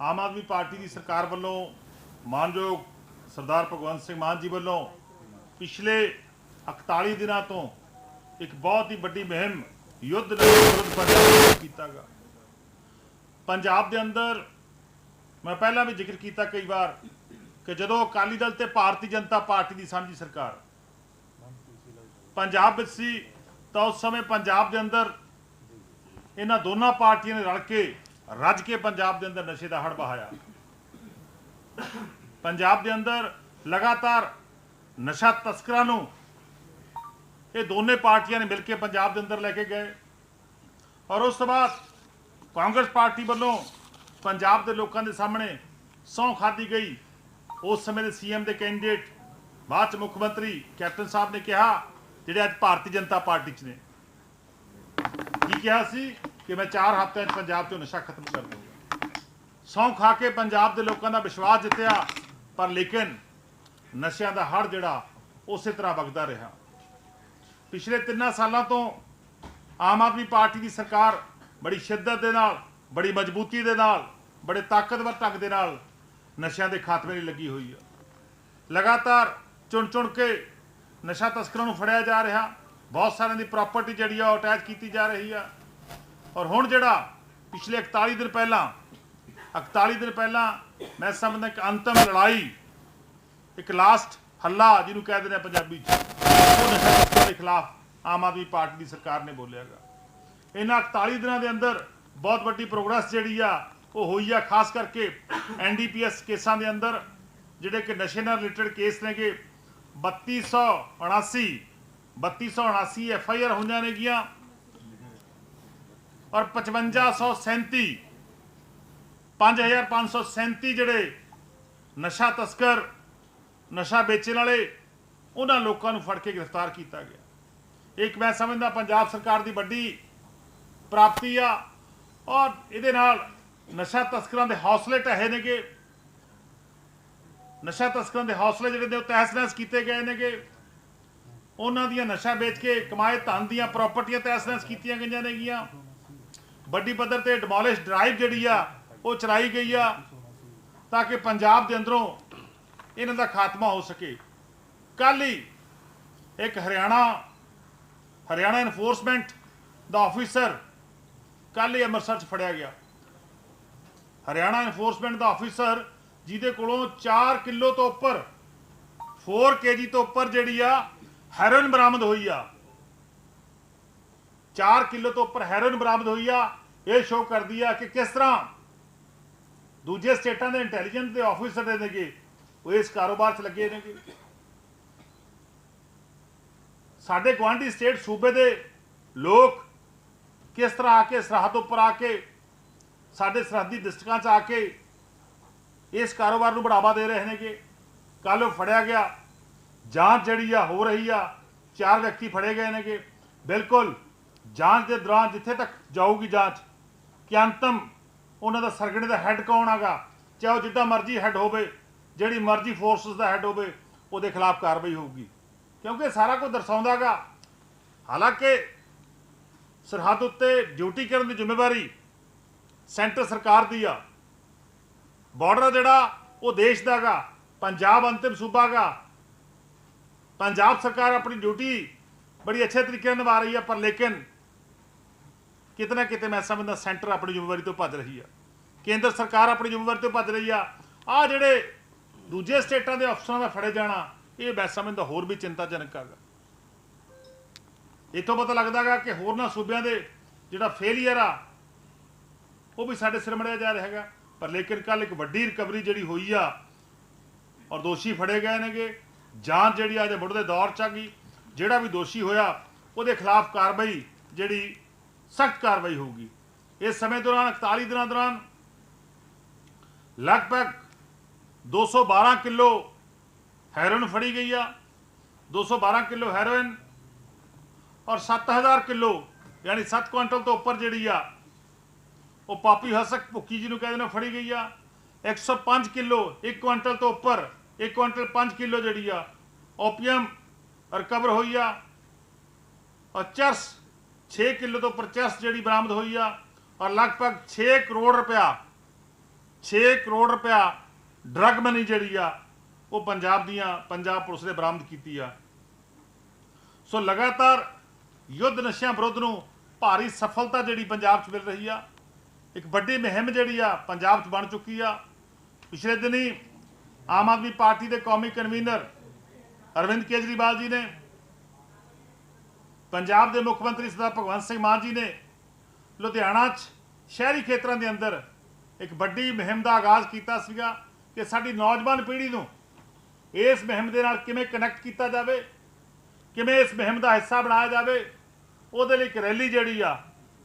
Aam Aadmi party ਦੀ ਸਰਕਾਰ ਵੱਲੋਂ ਮਾਨਯੋਗ ਸਰਦਾਰ ਭਗਵੰਤ ਸਿੰਘ ਮਾਨ ਜੀ ਵੱਲੋਂ ਪਿਛਲੇ 41 ਦਿਨਾਂ ਤੋਂ ਇੱਕ ਬਹੁਤ ਹੀ ਵੱਡੀ ਮੁਹਿੰਮ ਯੁੱਧ ਵਿਰੁੱਧ ਪੰਜਾਬ ਕੀਤਾ ਗਿਆ। ਪੰਜਾਬ ਦੇ ਅੰਦਰ ਮੈਂ ਪਹਿਲਾਂ ਵੀ ਜ਼ਿਕਰ ਕੀਤਾ ਕਈ ਵਾਰ ਕਿ ਜਦੋਂ ਅਕਾਲੀ ਦਲ ਤੇ ਭਾਰਤੀ ਜਨਤਾ ਪਾਰਟੀ ਦੀ ਸਾਂਝੀ ਸਰਕਾਰ ਪੰਜਾਬ ਵਿੱਚ ਸੀ ਤਾਂ ਉਸ ਸਮੇਂ ਪੰਜਾਬ ਦੇ ਅੰਦਰ ਇਹਨਾਂ ਦੋਨਾਂ ਪਾਰਟੀਆਂ ਨੇ ਰਲ ਕੇ ਰੱਜ ਕੇ ਪੰਜਾਬ ਦੇ ਅੰਦਰ ਨਸ਼ੇ ਦਾ ਹੜ ਬਹਾਇਆ ਪੰਜਾਬ ਦੇ ਅੰਦਰ ਲਗਾਤਾਰ ਨਸ਼ਾ ਤਸਕਰਾਂ ਨੂੰ ਇਹ ਦੋਨੇ ਪਾਰਟੀਆਂ ਨੇ ਮਿਲ ਕੇ ਪੰਜਾਬ ਦੇ ਅੰਦਰ ਲੈ ਕੇ ਗਏ। ਔਰ ਉਸ ਤੋਂ ਬਾਅਦ ਕਾਂਗਰਸ ਪਾਰਟੀ ਵੱਲੋਂ ਪੰਜਾਬ ਦੇ ਲੋਕਾਂ ਦੇ ਸਾਹਮਣੇ ਸਹੁੰ ਖਾਦੀ ਗਈ। ਉਸ ਸਮੇਂ ਦੇ ਸੀਐਮ ਦੇ ਕੈਂਡੀਡੇਟ ਬਾਅਦ ਚ ਮੁੱਖ ਮੰਤਰੀ ਕੈਪਟਨ ਸਾਹਿਬ ਨੇ ਕਿਹਾ, ਜਿਹੜੇ ਅੱਜ ਭਾਰਤੀ ਜਨਤਾ ਪਾਰਟੀ ਚ ਨੇ। ਕੀ ਕਿਹਾ ਸੀ? ਕਿ ਮੈਂ 4 ਹਫ਼ਤਿਆਂ 'ਚ ਪੰਜਾਬ 'ਚੋਂ ਨਸ਼ਾ ਖਤਮ ਕਰ ਦੂੰਗਾ। ਸਹੁੰ ਖਾ ਕੇ ਪੰਜਾਬ ਦੇ ਲੋਕਾਂ ਦਾ ਵਿਸ਼ਵਾਸ ਜਿੱਤਿਆ, ਪਰ ਲੇਕਿਨ ਨਸ਼ਿਆਂ ਦਾ ਹੜ ਜਿਹੜਾ, ਉਸੇ ਤਰ੍ਹਾਂ ਵਗਦਾ ਰਿਹਾ। ਪਿਛਲੇ ਤਿੰਨਾਂ ਸਾਲਾਂ ਤੋਂ ਆਮ ਆਦਮੀ ਪਾਰਟੀ ਦੀ ਸਰਕਾਰ ਬੜੀ ਸ਼ਿੱਦਤ ਦੇ ਨਾਲ, ਬੜੀ ਮਜ਼ਬੂਤੀ ਦੇ ਨਾਲ, ਬੜੇ ਤਾਕਤਵਰ ਢੰਗ ਦੇ ਨਾਲ ਨਸ਼ਿਆਂ ਦੇ ਖਾਤਮੇ ਲਈ ਲੱਗੀ ਹੋਈ ਹੈ ਲਗਾਤਾਰ ਚੁਣ ਚੁਣ ਕੇ ਨਸ਼ਾ ਤਸਕਰਾਂ ਨੂੰ ਫੜਿਆ ਜਾ ਰਿਹਾ। ਬਹੁਤ ਸਾਰਿਆਂ ਦੀ ਪ੍ਰਾਪਰਟੀ ਜਿਹੜੀ ਆ ਉਹ ਅਟੈਚ ਕੀਤੀ ਜਾ ਰਹੀ ਆ। ਔਰ ਹੁਣ ਜਿਹੜਾ ਪਿਛਲੇ 41 ਦਿਨ ਪਹਿਲਾਂ 41 ਦਿਨ ਪਹਿਲਾਂ ਮੈਂ ਸਮਝਦਾ ਕਿ ਅੰਤਮ ਲੜਾਈ, ਇੱਕ ਲਾਸਟ ਹੱਲਾ ਜਿਹਨੂੰ ਕਹਿ ਦਿੰਦੇ ਆ ਪੰਜਾਬੀ ਚ, ਉਹ ਨਸ਼ਾ ਦੇ ਖਿਲਾਫ ਆਮ ਆਦਮੀ ਪਾਰਟੀ ਦੀ ਸਰਕਾਰ ਨੇ ਬੋਲਿਆਗਾ ਇਹਨਾਂ 41 ਦਿਨਾਂ ਦੇ ਅੰਦਰ ਬਹੁਤ ਵੱਡੀ ਪ੍ਰੋਗਰੈਸ ਜਿਹੜੀ ਆ, ਉਹ ਹੋਈ ਆ, ਖਾਸ ਕਰਕੇ ਐਨਡੀਪੀਐਸ ਕੇਸਾਂ ਦੇ ਅੰਦਰ, ਜਿਹੜੇ ਕਿ ਨਸ਼ੇ ਨਾਲ ਰਿਲੇਟਡ ਕੇਸ ਨੇਗੇ। 3279 3279 ਐਫ ਆਈ ਆਰ ਹੋਈਆਂ ਨੇਗੀਆਂ। ਔਰ 5537 5537 ਜਿਹੜੇ ਨਸ਼ਾ ਤਸਕਰ, ਨਸ਼ਾ ਵੇਚਣ ਵਾਲੇ, ਉਹਨਾਂ ਲੋਕਾਂ ਨੂੰ ਫੜ ਕੇ ਗ੍ਰਿਫਤਾਰ ਕੀਤਾ ਗਿਆ। ਇੱਕ ਮੈਂ ਸਮਝਦਾ ਪੰਜਾਬ ਸਰਕਾਰ ਦੀ ਵੱਡੀ ਪ੍ਰਾਪਤੀ ਆ ਔਰ ਇਹਦੇ ਨਾਲ ਨਸ਼ਾ ਤਸਕਰਾਂ ਦੇ ਹੌਸਲੇ ਢਹੇ ਨੇਗੇ। ਨਸ਼ਾ ਤਸਕਰਾਂ ਦੇ ਹੌਸਲੇ ਜਿਹੜੇ ਨੇ ਉਹ ਤਹਿਸ-ਨਹਿਸ ਕੀਤੇ ਗਏ ਨੇਗੇ। ਉਹਨਾਂ ਦੀਆਂ ਨਸ਼ਾ ਵੇਚ ਕੇ ਕਮਾਏ ਧਨ ਦੀਆਂ ਪ੍ਰਾਪਰਟੀਆਂ ਤਹਿਸ-ਨਹਿਸ ਕੀਤੀਆਂ ਗਈਆਂ ਨੇਗੀਆਂ। ਵੱਡੀ ਪੱਧਰ ਤੇ ਡਿਮੋਲਿਸ਼ ਡਰਾਈਵ ਜਿਹੜੀ ਆ, ਉਹ ਚਲਾਈ ਗਈ ਆ, ਤਾਂ ਕਿ ਪੰਜਾਬ ਦੇ ਅੰਦਰੋਂ ਇਹਨਾਂ ਦਾ ਖਾਤਮਾ ਹੋ ਸਕੇ। ਕੱਲ ਹੀ ਇੱਕ ਹਰਿਆਣਾ ਹਰਿਆਣਾ ਐਨਫੋਰਸਮੈਂਟ ਦਾ ਆਫੀਸਰ ਕੱਲ ਹੀ ਅੰਮ੍ਰਿਤਸਰ ਚ ਫੜਿਆ ਗਿਆ। ਹਰਿਆਣਾ ਐਨਫੋਰਸਮੈਂਟ ਦਾ ਆਫੀਸਰ ਜਿਹਦੇ ਕੋਲੋਂ 4 ਕਿਲੋ ਤੋਂ ਉੱਪਰ 4 ਕੇਜੀ ਤੋਂ ਉੱਪਰ ਜਿਹੜੀ ਆ ਹੈਰੋਇਨ ਬਰਾਮਦ ਹੋਈ ਆ। 4 ਕਿਲੋ ਤੋਂ ਉੱਪਰ ਹੈਰੋਇਨ ਬਰਾਮਦ ਹੋਈ ਆ ਇਹ ਸ਼ੋਅ ਕਰਦੀ ਆ ਕਿ ਕਿਸ ਤਰ੍ਹਾਂ ਦੂਜੇ ਸਟੇਟਾਂ ਦੇ ਇੰਟੈਲੀਜੈਂਸ ਦੇ ਆਫੀਸਰ ਦੇ ਨੇਗੇ, ਉਹ ਇਸ ਕਾਰੋਬਾਰ 'ਚ ਲੱਗੇ ਨੇਗੇ। ਸਾਡੇ ਗੁਆਂਢੀ ਸਟੇਟ ਸੂਬੇ ਦੇ ਲੋਕ ਕਿਸ ਤਰ੍ਹਾਂ ਆ ਕੇ ਸਰਹੱਦ ਉੱਪਰ ਆ ਕੇ, ਸਾਡੇ ਸਰਹੱਦੀ ਡਿਸਟ੍ਰਿਕਾਂ 'ਚ ਆ ਕੇ ਇਸ ਕਾਰੋਬਾਰ ਨੂੰ ਬੜਾਵਾ ਦੇ ਰਹੇ ਨੇਗੇ। ਕੱਲ ਉਹ ਫੜਿਆ ਗਿਆ, ਜਾਂਚ ਜਿਹੜੀ ਆ ਹੋ ਰਹੀ ਆ, ਚਾਰ ਵਿਅਕਤੀ ਫੜੇ ਗਏ ਨੇਗੇ। ਬਿਲਕੁਲ ਜਾਂਚ ਦੇ ਦੌਰਾਨ ਜਿੱਥੇ ਤੱਕ ਜਾਊਗੀ ਜਾਂਚ ਕਿ ਅੰਤਮ ਉਹਨਾਂ ਦਾ ਸਰਗਣੇ ਦਾ ਹੈੱਡ ਕੌਣ ਹੈਗਾ? ਚਾਹੇ ਉਹ ਜਿੱਦਾਂ ਮਰਜ਼ੀ ਹੈੱਡ ਹੋਵੇ, ਜਿਹੜੀ ਮਰਜ਼ੀ ਫੋਰਸਸ ਦਾ ਹੈੱਡ ਹੋਵੇ, ਉਹਦੇ ਖਿਲਾਫ ਕਾਰਵਾਈ ਹੋਊਗੀ। ਕਿਉਂਕਿ ਇਹ ਸਾਰਾ ਕੁਝ ਦਰਸਾਉਂਦਾਗਾ ਹਾਲਾਂਕਿ ਸਰਹੱਦ ਉੱਤੇ ਡਿਊਟੀ ਕਰਨ ਦੀ ਜ਼ਿੰਮੇਵਾਰੀ ਸੈਂਟਰ ਸਰਕਾਰ ਦੀ ਆ। ਬਾਰਡਰ ਜਿਹੜਾ, ਉਹ ਦੇਸ਼ ਦਾਗਾ ਪੰਜਾਬ ਅੰਤਿਮ ਸੂਬਾਗਾ ਪੰਜਾਬ ਸਰਕਾਰ ਆਪਣੀ ਡਿਊਟੀ ਬੜੀ ਅੱਛੇ ਤਰੀਕੇ ਨਾਲ ਨਿਭਾ ਰਹੀ ਹੈ ਪਰ ਲੇਕਿਨ ਕਿਤੇ ਨਾ ਕਿਤੇ ਮੈਂ ਸਮਝਦਾ ਸੈਂਟਰ ਆਪਣੀ ਜ਼ਿੰਮੇਵਾਰੀ ਤੋਂ ਭੱਜ ਰਹੀ ਆ। ਕੇਂਦਰ ਸਰਕਾਰ ਆਪਣੀ ਜ਼ਿੰਮੇਵਾਰੀ ਤੋਂ ਭੱਜ ਰਹੀ ਆ। ਆ ਜਿਹੜੇ ਦੂਜੇ ਸਟੇਟਾਂ ਦੇ ਅਫਸਰਾਂ ਦਾ ਫੜੇ ਜਾਣਾ, ਇਹ ਮੈਂ ਸਮਝਦਾ ਹੋਰ ਵੀ ਚਿੰਤਾਜਨਕ ਹੈਗਾ ਇਥੋਂ ਪਤਾ ਲੱਗਦਾਗਾ ਕਿ ਹੋਰਨਾਂ ਸੂਬਿਆਂ ਦੇ ਜਿਹੜਾ ਫੇਲੀਅਰ ਆ, ਉਹ ਵੀ ਸਾਡੇ ਸਿਰ ਮੜਿਆ ਜਾ ਰਿਹਾ ਹੈਗਾ। ਪਰ ਲੇਕਿਨ ਕੱਲ ਇੱਕ ਵੱਡੀ ਰਿਕਵਰੀ ਜਿਹੜੀ ਹੋਈ ਆ, ਔਰ ਦੋਸ਼ੀ ਫੜੇ ਗਏ ਨੇਗੇ। ਜਾਂਚ ਜਿਹੜੀ ਅੱਜ ਮੁੱਢ ਦੇ ਦੌਰ ਚ ਆ ਗਈ, ਜਿਹੜਾ ਵੀ ਦੋਸ਼ੀ ਹੋਇਆ, ਉਹਦੇ ਖਿਲਾਫ ਕਾਰਵਾਈ ਜਿਹੜੀ ਸਖਤ ਕਾਰਵਾਈ ਹੋਊਗੀ। ਇਸ ਸਮੇਂ ਦੌਰਾਨ 41 ਦਿਨਾਂ ਦੌਰਾਨ ਲਗਭਗ 212 ਕਿਲੋ ਹੈਰੋਇਨ ਫੜੀ ਗਈ ਆ 212 ਕਿਲੋ ਹੈਰੋਇਨ ਔਰ 7000 ਕਿਲੋ, ਯਾਨੀ 7 ਕੁਇੰਟਲ ਤੋਂ ਉੱਪਰ ਜਿਹੜੀ ਆ, ਉਹ ਪਾਪੀ ਹਸਕ ਭੁੱਕੀ ਜਿਹਨੂੰ ਕਹਿੰਦੇ ਨੇ, ਫੜੀ ਗਈ ਆ। 105 ਕਿਲੋ 1 ਕੁਇੰਟਲ ਤੋਂ ਉੱਪਰ 1 ਕੁਇੰਟਲ 5 ਕਿਲੋ ਜਿਹੜੀ ਆ, ਓਪੀਅਮ ਰਿਕਵਰ ਹੋਈ ਆ। ਔਰ ਚਰਸ 6 ਕਿਲੋ ਤੋਂ ਉੱਪਰ ਜਿਹੜੀ ਬਰਾਮਦ ਹੋਈ ਆ, ਔਰ ਲਗਭਗ 6 ਕਰੋੜ ਰੁਪਇਆ 6 ਕਰੋੜ ਰੁਪਇਆ ਡਰਗ ਮਨੀ ਜਿਹੜੀ ਆ, ਉਹ ਪੰਜਾਬ ਦੀਆਂ ਪੰਜਾਬ ਪੁਲਿਸ ਨੇ ਬਰਾਮਦ ਕੀਤੀ ਆ। ਸੋ ਲਗਾਤਾਰ ਯੁੱਧ ਨਸ਼ਿਆਂ ਵਿਰੁੱਧ ਨੂੰ ਭਾਰੀ ਸਫਲਤਾ ਜਿਹੜੀ ਪੰਜਾਬ 'ਚ ਮਿਲ ਰਹੀ ਆ, ਇੱਕ ਵੱਡੀ ਮੁਹਿੰਮ ਜਿਹੜੀ ਆ ਪੰਜਾਬ 'ਚ ਬਣ ਚੁੱਕੀ ਆ। ਪਿਛਲੇ ਦਿਨੀ ਆਮ ਆਦਮੀ ਪਾਰਟੀ ਦੇ ਕੌਮੀ ਕਨਵੀਨਰ ਅਰਵਿੰਦ ਕੇਜਰੀਵਾਲ ਜੀ ਨੇ ਪੰਜਾਬ ਦੇ ਮੁੱਖ ਮੰਤਰੀ ਸਰਦਾਰ ਭਗਵੰਤ ਸਿੰਘ ਮਾਨ ਜੀ ਨੇ ਲੁਧਿਆਣਾ 'ਚ ਸ਼ਹਿਰੀ ਖੇਤਰਾਂ ਦੇ ਅੰਦਰ ਇੱਕ ਵੱਡੀ ਮੁਹਿੰਮ ਦਾ ਆਗਾਜ਼ ਕੀਤਾ ਸੀਗਾ ਕਿ ਸਾਡੀ ਨੌਜਵਾਨ ਪੀੜ੍ਹੀ ਨੂੰ ਇਸ ਮੁਹਿੰਮ ਦੇ ਨਾਲ ਕਿਵੇਂ ਕਨੈਕਟ ਕੀਤਾ ਜਾਵੇ, ਕਿਵੇਂ ਇਸ ਮੁਹਿੰਮ ਦਾ ਹਿੱਸਾ ਬਣਾਇਆ ਜਾਵੇ, ਉਹਦੇ ਲਈ ਇੱਕ ਰੈਲੀ ਜਿਹੜੀ ਆ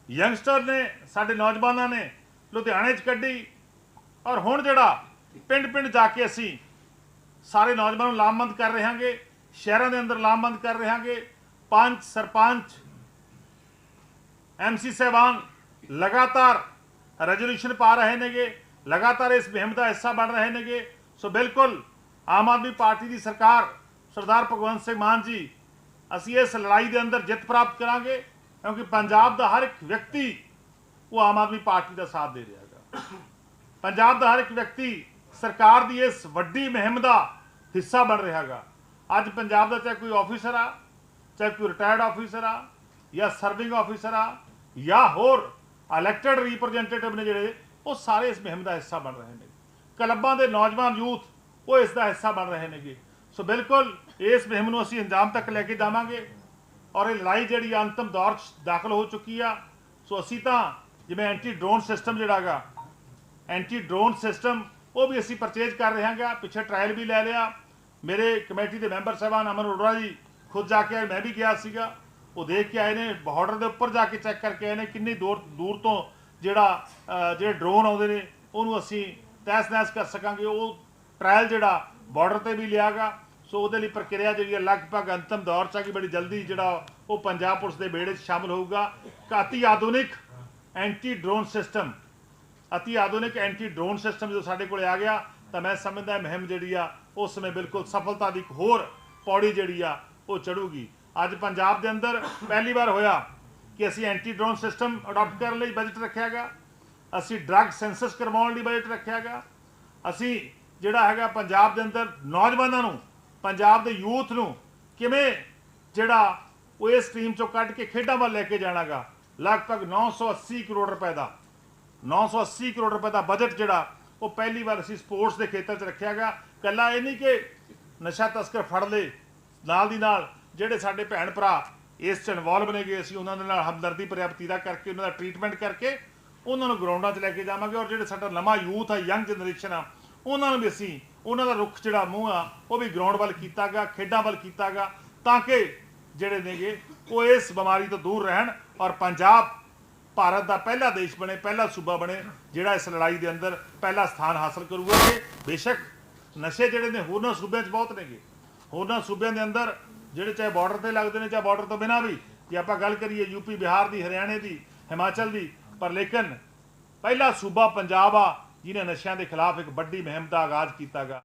ਯੰਗਸਟਰ ਨੇ, ਸਾਡੇ ਨੌਜਵਾਨਾਂ ਨੇ ਲੁਧਿਆਣੇ 'ਚ ਕੱਢੀ ਔਰ ਹੁਣ ਜਿਹੜਾ ਪਿੰਡ-ਪਿੰਡ ਜਾ ਕੇ ਅਸੀਂ ਸਾਰੇ ਨੌਜਵਾਨਾਂ ਨੂੰ ਲਾਮਬੰਦ ਕਰ ਰਹੇ ਹਾਂਗੇ ਸ਼ਹਿਰਾਂ ਦੇ ਅੰਦਰ ਲਾਮਬੰਦ ਕਰ ਰਹੇ ਹਾਂਗੇ ਪੰਚ, ਸਰਪੰਚ ਐਮਸੀ ਸਾਹਿਬਾਨ ਲਗਾਤਾਰ ਰੈਜ਼ੋਲੂਸ਼ਨ ਪਾ ਰਹੇ ਨੇਗੇ, ਲਗਾਤਾਰ ਇਸ ਮੁਹਿੰਮ ਦਾ ਹਿੱਸਾ ਬਣ ਰਹੇ ਨੇਗੇ। ਸੋ ਬਿਲਕੁਲ ਆਮ ਆਦਮੀ ਪਾਰਟੀ ਦੀ ਸਰਕਾਰ, ਸਰਦਾਰ ਭਗਵੰਤ ਸਿੰਘ ਮਾਨ ਜੀ, ਅਸੀਂ ਇਸ ਲੜਾਈ ਦੇ ਅੰਦਰ ਜਿੱਤ ਪ੍ਰਾਪਤ ਕਰਾਂਗੇ, ਕਿਉਂਕਿ ਪੰਜਾਬ ਦਾ ਹਰ ਇੱਕ ਵਿਅਕਤੀ ਉਹ ਆਮ ਆਦਮੀ ਪਾਰਟੀ ਦਾ ਸਾਥ ਦੇ ਰਿਹਾ ਹੈਗਾ। ਪੰਜਾਬ ਦਾ ਹਰ ਇੱਕ ਵਿਅਕਤੀ ਸਰਕਾਰ ਦੀ ਇਸ ਵੱਡੀ ਮੁਹਿੰਮ ਦਾ ਹਿੱਸਾ ਬਣ ਰਿਹਾ ਹੈਗਾ। ਅੱਜ ਪੰਜਾਬ ਦਾ ਚਾਹੇ ਕੋਈ ਆਫੀਸਰ ਆ ਚਾਹੇ ਕੋਈ ਰਿਟਾਇਰਡ ਆਫੀਸਰ ਆ ਜਾਂ ਸਰਵਿੰਗ ਆਫੀਸਰ ਆ ਜਾਂ ਹੋਰ ਇਲੈਕਟਡ ਰਿਪਰੈਜ਼ੈਂਟੇਟਿਵ ਨੇ ਜਿਹੜੇ, ਉਹ ਸਾਰੇ ਇਸ ਮੁਹਿੰਮ ਦਾ ਹਿੱਸਾ ਬਣ ਰਹੇ ਨੇ। ਕਲੱਬਾਂ ਦੇ ਨੌਜਵਾਨ ਯੂਥ, ਉਹ ਇਸ ਦਾ ਹਿੱਸਾ ਬਣ ਰਹੇ ਨੇਗੇ। ਸੋ ਬਿਲਕੁਲ ਇਸ ਮੁਹਿੰਮ ਨੂੰ ਅਸੀਂ ਅੰਜਾਮ ਤੱਕ ਲੈ ਕੇ ਜਾਵਾਂਗੇ ਔਰ ਇਹ ਲੜਾਈ ਜਿਹੜੀ ਆ ਅੰਤਮ ਦੌਰ 'ਚ ਦਾਖਲ ਹੋ ਚੁੱਕੀ ਆ। ਸੋ ਅਸੀਂ ਤਾਂ ਜਿਵੇਂ ਐਂਟੀ ਡਰੋਨ ਸਿਸਟਮ ਜਿਹੜਾ ਹੈਗਾ ਐਂਟੀ ਡਰੋਨ ਸਿਸਟਮ ਉਹ ਵੀ ਅਸੀਂ ਪਰਚੇਜ ਕਰ ਰਹੇ ਹਾਂਗਾ ਪਿੱਛੇ ਟ੍ਰਾਇਲ ਵੀ ਲੈ ਲਿਆ। ਮੇਰੇ ਕਮੇਟੀ ਦੇ ਮੈਂਬਰ ਸਾਹਿਬਾਨ ਅਮਨ ਅਰੋੜਾ ਜੀ ਖੁਦ ਜਾ ਕੇ ਆਏ, ਮੈਂ ਵੀ ਗਿਆ ਸੀਗਾ। ਉਹ ਦੇਖ ਕੇ ਆਏ ਨੇ ਬਾਰਡਰ ਦੇ ਉੱਪਰ ਜਾ ਕੇ ਚੈੱਕ ਕਰਕੇ ਆਏ ਨੇ, ਕਿੰਨੀ ਦੂਰ ਦੂਰ ਤੋਂ ਜਿਹੜਾ ਜਿਹੜੇ ਡਰੋਨ ਆਉਂਦੇ ਨੇ, ਉਹਨੂੰ ਅਸੀਂ ਤਹਿਸ-ਨਹਿਸ ਕਰ ਸਕਾਂਗੇ। ਉਹ ਟ੍ਰਾਇਲ ਜਿਹੜਾ ਬਾਰਡਰ ਤੇ ਵੀ ਲਿਆਗਾ। ਸੋ ਉਹਦੇ ਲਈ ਪ੍ਰਕਿਰਿਆ ਜਿਹੜੀ ਹੈ, ਲਗਭਗ ਅੰਤਮ ਦੌਰ 'ਚ ਆ ਕਿ ਬੜੀ ਜਲਦੀ ਜਿਹੜਾ ਉਹ ਪੰਜਾਬ ਪੁਲਿਸ ਦੇ ਬੇੜੇ 'ਚ ਸ਼ਾਮਲ ਹੋਊਗਾ। ਕਾਤੀ ਆਧੁਨਿਕ ਐਂਟੀ ਡਰੋਨ ਸਿਸਟਮ ਅਤੀ ਆਧੁਨਿਕ ਐਂਟੀ ਡਰੋਨ ਸਿਸਟਮ ਜਦੋਂ ਸਾਡੇ ਕੋਲੇ ਆ ਗਿਆ, ਤਾਂ ਮੈਂ ਸਮਝਦਾ ਇਹ ਮੁਹਿੰਮ ਜਿਹੜੀ ਆ, ਉਸ ਸਮੇਂ ਬਿਲਕੁਲ ਸਫਲਤਾ ਦੀ ਇੱਕ ਹੋਰ ਪੌੜੀ ਜਿਹੜੀ ਆ ਉਹ ਚੜੂਗੀ। ਅੱਜ ਪੰਜਾਬ ਦੇ ਅੰਦਰ ਪਹਿਲੀ ਵਾਰ ਹੋਇਆ ਕਿ ਅਸੀਂ ਐਂਟੀ ਡਰੋਨ ਸਿਸਟਮ ਅਡਾਪਟ ਕਰਨ ਲਈ ਬਜਟ ਰੱਖਿਆ ਗਿਆ ਅਸੀਂ ਡਰੱਗ ਸੈਂਸਸ ਕਰਵਾਉਣ ਲਈ ਬਜਟ ਰੱਖਿਆ ਗਿਆ ਅਸੀਂ ਜਿਹੜਾ ਹੈਗਾ ਪੰਜਾਬ ਦੇ ਅੰਦਰ ਨੌਜਵਾਨਾਂ ਨੂੰ, ਪੰਜਾਬ ਦੇ ਯੂਥ ਨੂੰ ਕਿਵੇਂ ਜਿਹੜਾ ਉਹ ਇਸ ਸਟ੍ਰੀਮ ਚੋਂ ਕੱਢ ਕੇ ਖੇਡਾਂ ਵੱਲ ਲੈ ਕੇ ਜਾਣਾਗਾ। ਲਗਭਗ 980 ਕਰੋੜ ਰੁਪਏ ਦਾ 980 ਕਰੋੜ ਰੁਪਏ ਦਾ ਬਜਟ ਜਿਹੜਾ ਉਹ ਪਹਿਲੀ ਵਾਰ ਅਸੀਂ ਸਪੋਰਟਸ ਦੇ ਖੇਤਰ 'ਚ ਰੱਖਿਆ ਗਿਆ ਕੱਲਾ ਇਹ ਨਹੀਂ ਕਿ ਨਸ਼ਾ ਤਸਕਰ ਫੜ ਲਏ ਨਾਲ ਦੀ ਨਾਲ ਜਿਹੜੇ ਸਾਡੇ ਭੈਣ ਭਰਾ ਇਸ 'ਚ ਇਨਵੋਲਵ ਨੇਗੇ ਅਸੀਂ ਉਹਨਾਂ ਦੇ ਨਾਲ ਹਮਦਰਦੀ ਪ੍ਰਾਪਤੀਦਾ ਕਰਕੇ, ਉਹਨਾਂ ਦਾ ਟ੍ਰੀਟਮੈਂਟ ਕਰਕੇ ਉਹਨਾਂ ਨੂੰ ਗਰਾਊਂਡਾਂ 'ਚ ਲੈ ਕੇ ਜਾਵਾਂਗੇ ਔਰ ਜਿਹੜੇ ਸਾਡਾ ਨਵਾਂ ਯੂਥ ਆ ਯੰਗ ਜਨਰੇਸ਼ਨ ਆ, ਉਹਨਾਂ ਨੂੰ ਵੀ ਅਸੀਂ, ਉਹਨਾਂ ਦਾ ਰੁਖ ਜਿਹੜਾ ਮੂੰਹ ਆ, ਉਹ ਵੀ ਗਰਾਊਂਡ ਵੱਲ ਕੀਤਾਗਾ, ਖੇਡਾਂ ਵੱਲ ਕੀਤਾਗਾ ਤਾਂ ਕਿ ਜਿਹੜੇ ਨੇਗੇ ਉਹ ਇਸ ਬਿਮਾਰੀ ਤੋਂ ਦੂਰ ਰਹਿਣ ਔਰ ਪੰਜਾਬ ਭਾਰਤ ਦਾ ਪਹਿਲਾ ਦੇਸ਼ ਬਣੇ, ਪਹਿਲਾ ਸੂਬਾ ਬਣੇ, ਜਿਹੜਾ ਇਸ ਲੜਾਈ ਦੇ ਅੰਦਰ ਪਹਿਲਾ ਸਥਾਨ ਹਾਸਲ ਕਰੂਗਾ ਕਿ ਬੇਸ਼ੱਕ ਨਸ਼ੇ ਜਿਹੜੇ ਨੇ ਹੋਰਨਾਂ ਸੂਬਿਆਂ 'ਚ ਬਹੁਤ ਨੇਗੇ ਹੋਰਨਾਂ ਸੂਬਿਆਂ ਦੇ ਅੰਦਰ, ਜਿਹੜੇ ਚਾਹੇ ਬਾਰਡਰ ਤੇ ਲੱਗਦੇ ਨੇ ਚਾਹੇ ਬਾਰਡਰ ਤੋਂ ਬਿਨਾਂ ਵੀ, ਜੇ ਆਪਾਂ ਗੱਲ ਕਰੀਏ ਯੂਪੀ ਬਿਹਾਰ ਦੀ, ਹਰਿਆਣੇ ਦੀ, ਹਿਮਾਚਲ ਦੀ, ਪਰ ਲੇਕਿਨ ਪਹਿਲਾ ਸੂਬਾ ਪੰਜਾਬ ਆ, ਜਿਹਨੇ ਨਸ਼ਿਆਂ ਦੇ ਖਿਲਾਫ ਇੱਕ ਵੱਡੀ ਮੁਹਿੰਮ ਦਾ ਆਗਾਜ਼ ਕੀਤਾ ਗਾ।